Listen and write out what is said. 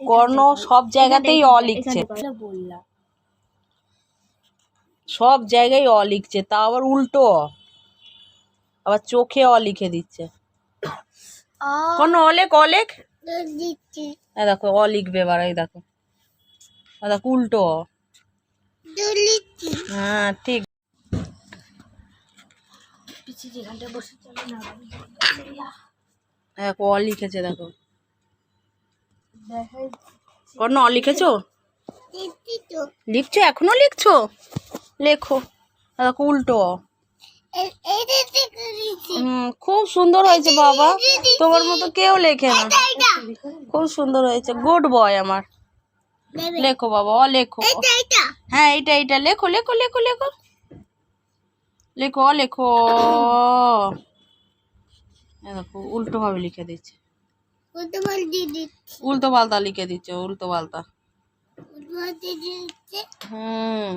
কর্ণ সব জায়গাতেই অ লিখছে। সব জায়গায় অ লিখছে, তা আবার উল্টো। আবার চোখে অ লিখে দিচ্ছে। অলেখ দিচ্ছি এই দেখো, অ লিখবে এবার, এই দেখো। দেখো, উল্টো। হ্যাঁ ঠিক। দেখো, অ লিখেছে, দেখো। দেখাই কর্ণ অ লিখেছো লিখছো? এখনও লিখছো? লেখো। উল্টো। খুব সুন্দর হয়েছে বাবা। তোমার মতো কেউ লেখে না। খুব সুন্দর হয়েছে। গুড বয় আমার। লেখো বাবা অ লেখো। হ্যাঁ এইটা এইটা। লেখো লেখো লেখো লেখো। লেখো অ লেখো। দেখো উল্টো ভাবে লিখে দিচ্ছে। উল্টো পাল্টা লিখে দিচ্ছে উল্টো পাল্টা। হুম।